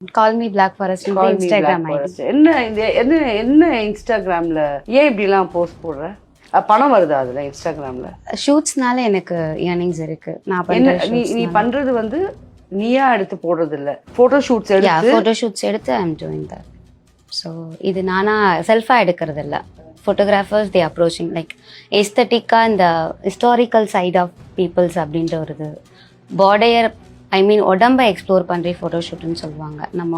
Call me black forest Call me Instagram. என்ன என்ன என்ன இன்ஸ்டாகிராம்ல ஏன் இப்படிலாம் போஸ்ட் போடுற? பணம் வருதா அதுல இன்ஸ்டாகிராம்ல ஷூட்ஸ்னால எனக்கு ஏர்னிங்ஸ் இருக்கு. நான் என்ன நீ நீ பண்றது வந்து நீயா எடுத்து போடுறது இல்ல போட்டோ ஷூட்ஸ் எடுத்து ஃபோட்டோ ஷூட்ஸ் எடுத்து ஐம் டூயிங் தட் ஸோ இது நானா செல்ஃபாக எடுக்கிறது இல்லை ஃபோட்டோகிராஃபர்ஸ் தி அப்ரோச்சிங் லைக் எஸ்தட்டிக்காக இந்த ஹிஸ்டாரிக்கல் சைட் ஆஃப் பீப்புள்ஸ் அப்படின்ற ஒரு இது. பார்டையர் ஐ மீன் உடம்பை எக்ஸ்ப்ளோர் பண்ணுற ஃபோட்டோஷூட்னு சொல்லுவாங்க. நம்ம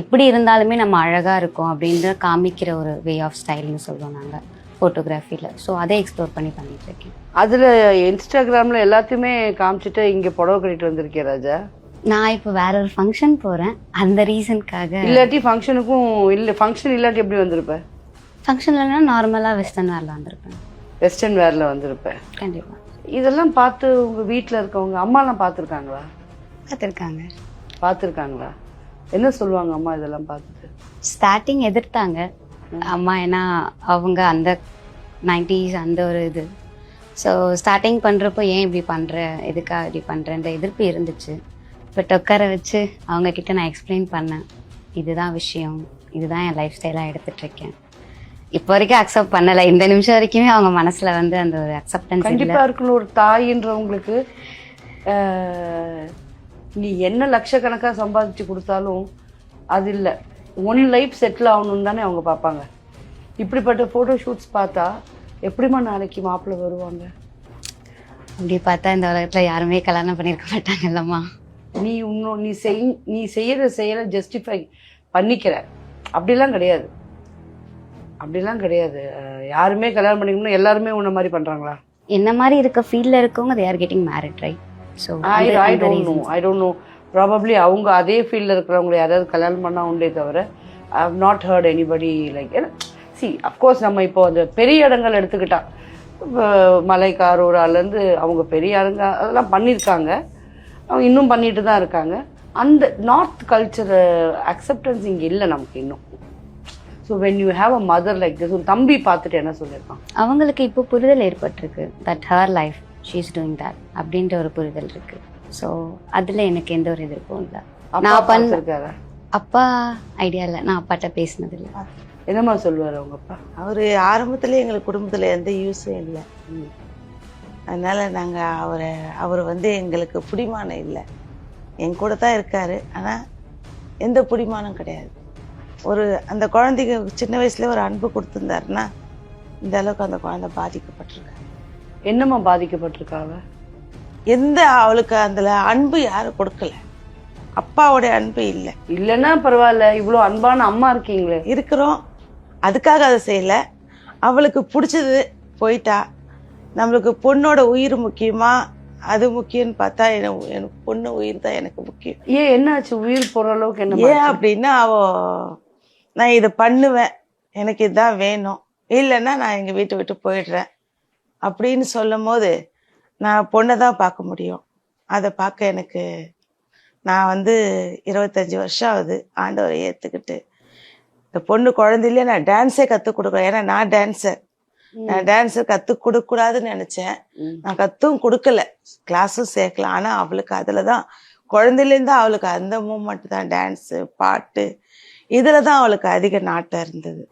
எப்படி இருந்தாலுமே நம்ம அழகாக இருக்கோம் அப்படின்ற காமிக்கிற ஒரு வே ஆஃப் ஸ்டைல்னு சொல்லுவோம் நாங்கள் ஃபோட்டோகிராஃபியில் ஸோ அதை எக்ஸ்ப்ளோர் பண்ணி பண்ணிட்டு இருக்கேன். அதுல இன்ஸ்டாகிராம்ல எல்லாத்தையுமே காமிச்சிட்டு இங்க புடவை கட்டிட்டு வந்திருக்கே ராஜா? நான் இப்போ வேற ஒரு ஃபங்க்ஷன் போகிறேன் அந்த ரீசனுக்காக இல்லாட்டி ஃபங்க்ஷனுக்கும் இல்ல ஃபங்க்ஷன் இல்லாட்டி எப்படி வந்திருப்ப? ஃபங்க்ஷன்லனா நார்மலாக வெஸ்டர்ன் வேரில் வந்திருப்பேன். வெஸ்டர்ன் வேர்ல வந்திருப்ப. கண்டிப்பாக இதெல்லாம் பார்த்து உங்க வீட்ல இருக்கவங்க அம்மாலாம் பார்த்துருக்காங்களா? பார்த்துருக்காங்க பார்த்துருக்காங்களா என்ன சொல்லுவாங்க அம்மா இதெல்லாம் பார்த்துட்டு? ஸ்டார்டிங் எதிர்த்தாங்க. அம்மா ஏன்னா அவங்க அந்த நைன்டிஸ் அந்த ஒரு இது. ஸோ ஸ்டார்டிங் பண்ணுறப்போ ஏன் இப்படி பண்ணுற எதுக்காக இப்படி பண்ணுறன்ற எதிர்ப்பு இருந்துச்சு. பட் உட்கார வச்சு அவங்க கிட்ட நான் எக்ஸ்பிளைன் பண்ணேன். இதுதான் விஷயம். இதுதான் என் லைஃப் ஸ்டைலாக எடுத்துட்ருக்கேன். இப்போ வரைக்கும் அக்செப்ட் பண்ணலை. இந்த நிமிஷம் வரைக்குமே அவங்க மனசில் வந்து அந்த ஒரு அக்செப்டன்ஸ் இல்லை. கண்டிப்பா இருக்கணும். ஒரு தாயின்றவங்களுக்கு நீ என்ன லட்சக்கணக்கா சம்பாதிச்சு கொடுத்தாலும் அது இல்ல. ஒன் லைஃப் செட்டில் ஆகணும்னு தானே அவங்க பார்ப்பாங்க. இப்படிப்பட்ட ஃபோட்டோ ஷூட்ஸ் பார்த்தா எப்படிம்மா நாளைக்கு மாப்பிள்ளை வருவாங்க? அப்படி பார்த்தா இந்த உலகத்தில் யாருமே கல்யாணம் பண்ணியிருக்க மாட்டாங்கல்லம்மா நீ இன்னும் நீ செய் நீ செய்யற செயலை ஜஸ்டிஃபை பண்ணிக்கிற. அப்படிலாம் கிடையாது. அப்படிலாம் கிடையாது. யாருமே கல்யாணம் பண்ணிக்கணும்னா எல்லாருமே உன்ன மாதிரி பண்றாங்களா? என்ன மாதிரி இருக்க ஃபீல்டில் இருக்கவங்க they are getting married right so I I don't know I don't know probably அவங்க அதே ஃபீல்டில் இருக்கிறவங்களை யாராவது கல்யாணம் பண்ணா உண்டே தவிர I have not hurt anybody like see of course நம்ம இப்போ அந்த பெரிய இடங்கள் எடுத்துக்கிட்டா மலை காரூராலேருந்து அவங்க பெரிய இடங்க அதெல்லாம் பண்ணியிருக்காங்க அவங்க இன்னும் பண்ணிட்டு தான் இருக்காங்க. அந்த நார்த் கல்ச்சர் அக்செப்டன்ஸ் இங்கே இல்லை நமக்கு இன்னும். So when you have a mother like this தம்பி பார்த்துட்டு என்ன சொல்லியிருக்கான்? அவங்களுக்கு இப்போ புரிதல் ஏற்பட்டிருக்கு that her life she is doing that அப்படின்ற ஒரு புரிதல் இருக்கு. ஸோ அதில் எனக்கு எந்த ஒரு எதிர்ப்பும் இல்லை. அப்பா நான் பண்ண பார்த்துருக்காரா அப்பா ஐடியா இல்லை. நான் அப்பாட்ட பேசினது இல்லை என்னம்மா சொல்லுவார் அவங்க அப்பா? அவர் ஆரம்பத்துல எங்களுக்கு குடும்பத்துல எந்த யூஸும் இல்லை. அதனால நாங்க அவரை அவர் வந்து எங்களுக்கு பிடிமானம் இல்லை. என் கூட தான் இருக்காரு. ஆனா எந்த பிடிமானம் கிடையாது. ஒரு அந்த குழந்தைக்கு சின்ன வயசுல ஒரு அன்பு கொடுத்துருந்தாருன்னா இந்த அளவுக்கு அந்த குழந்தை பாதிக்கப்பட்டிருக்காரு. என்னம்மா பாதிக்கப்பட்டிருக்கா அவ எந்த அவளுக்கு அதுல அன்பு யாரும் கொடுக்கல. அப்பாவோட அன்பு இல்லை. இல்லைன்னா பரவாயில்ல இவ்வளோ அன்பான அம்மா இருக்கீங்களே. இருக்கிறோம். அதுக்காக அதை செய்யல. அவளுக்கு பிடிச்சது போயிட்டா. நம்மளுக்கு பொண்ணோட உயிர் முக்கியமா? அது முக்கியம்னு பார்த்தா எனக்கு எனக்கு பொண்ணு உயிர் தான் எனக்கு முக்கியம். ஏன் என்னாச்சு? உயிர் போற அளவுக்கு என்ன ஏன் அப்படின்னா அவ நான் இதை பண்ணுவேன். எனக்கு இதுதான் வேணும். இல்லைன்னா நான் எங்க வீட்டை விட்டு போயிடுறேன். அப்படின்னு சொல்லும் போது நான் பொண்ணை தான் பார்க்க முடியும். அதை பார்க்க எனக்கு நான் வந்து இருபத்தஞ்சி வருஷம் ஆகுது. ஆண்டவரை ஏற்றுக்கிட்டு இந்த பொண்ணு குழந்தையிலே நான் டான்ஸே கற்றுக் கொடுக்குறேன் ஏன்னா நான் டான்ஸர் நான் டான்ஸர் கற்றுக் கொடுக்கக்கூடாதுன்னு நினச்சேன். நான் கத்தும் கொடுக்கல. கிளாஸும் சேர்க்கல. ஆனால் அவளுக்கு அதில் தான் குழந்தையிலேருந்து அவளுக்கு அந்த மூமெண்ட் தான். டான்ஸு பாட்டு. இதில் தான் அவளுக்கு அதிக நாட்டம் இருந்தது.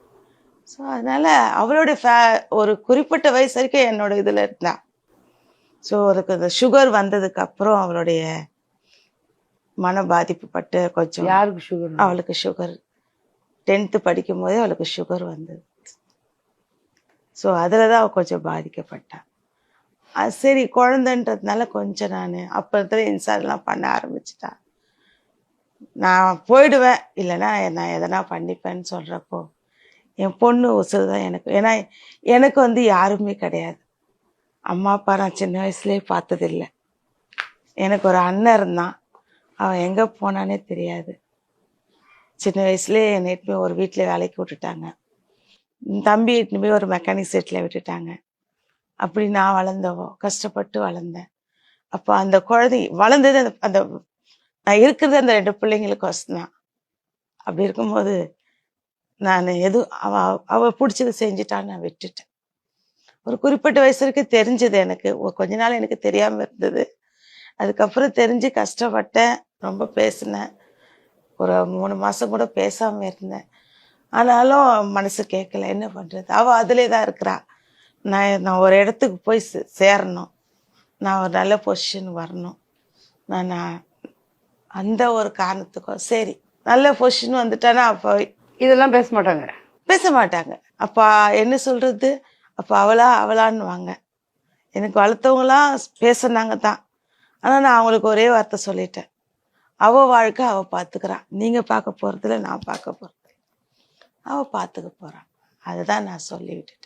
ஸோ அதனால அவளுடைய ஃபே ஒரு குறிப்பிட்ட வயசு வரைக்கும் என்னோட இதில் இருந்தா. ஸோ அதுக்கு அந்த சுகர் வந்ததுக்கு அப்புறம் அவளுடைய மன பாதிப்புப்பட்டு கொஞ்சம் யாருக்கு சுகர் அவளுக்கு சுகர் டென்த்து படிக்கும் போதே அவளுக்கு சுகர் வந்தது. ஸோ அதில் தான் அவள் கொஞ்சம் பாதிக்கப்பட்டா. அது சரி குழந்தைன்றதுனால கொஞ்சம் நான் அப்போ இன்சார்ட்லாம் பண்ண ஆரம்பிச்சிட்டா. நான் போயிடுவேன். இல்லைன்னா நான் எதனா பண்ணிப்பேன்னு சொல்கிறப்போ என் பொண்ணு உசுறு தான் எனக்கு. ஏன்னா எனக்கு வந்து யாருமே கிடையாது. அம்மா அப்பா நான் சின்ன வயசுலேயே பார்த்ததில்ல. எனக்கு ஒரு அண்ணன் இருந்தான். அவன் எங்கே போனானே தெரியாது. சின்ன வயசுலேயே என்னை இட்டுன்னு போய் ஒரு வீட்டில் வேலைக்கு விட்டுட்டாங்க. தம்பி இட்டுன்னு போய் ஒரு மெக்கானிக் செட்டில் விட்டுட்டாங்க. அப்படி நான் வளர்ந்தவோ கஷ்டப்பட்டு வளர்ந்தேன். அப்போ அந்த குழந்தை வளர்ந்தது அந்த அந்த நான் இருக்கிறது அந்த ரெண்டு பிள்ளைங்களுக்கு வசந்தான் அப்படி இருக்கும்போது நான் எதுவும் அவ அவ பிடிச்சது செஞ்சுட்டான்னு நான் விட்டுட்டேன். ஒரு குறிப்பிட்ட வயசு வரைக்கும் தெரிஞ்சது எனக்கு. கொஞ்ச நாள் எனக்கு தெரியாமல் இருந்தது. அதுக்கப்புறம் தெரிஞ்சு கஷ்டப்பட்டேன் ரொம்ப பேசினேன். ஒரு மூணு மாதம் கூட பேசாமல் இருந்தேன். ஆனாலும் மனசு கேட்கல என்ன பண்ணுறது அவள் அதிலே தான் இருக்கிறா. நான் நான் ஒரு இடத்துக்கு போய் சே- சேரணும். நான் ஒரு நல்ல பொசிஷன் வரணும். நான் அந்த ஒரு காரணத்துக்கும் சரி நல்ல பொசிஷன் வந்துட்டானா அப்போ இதெல்லாம் பேச மாட்டாங்க. பேச மாட்டாங்க. அப்பா என்ன சொல்றது? அப்போ அவளா அவளான்னு வாங்க எனக்கு வளர்த்தவங்களாம் பேசுனாங்க தான். ஆனால் நான் அவங்களுக்கு ஒரே வார்த்தை சொல்லிட்டேன். அவள் வாழ்க்கை அவள் பார்த்துக்கிறான் நீங்கள் பார்க்க போகிறதில்ல நான் பார்க்க போகிறது அவள் பார்த்துக்க போகிறான் அதுதான் நான் சொல்லிவிட்டேன்.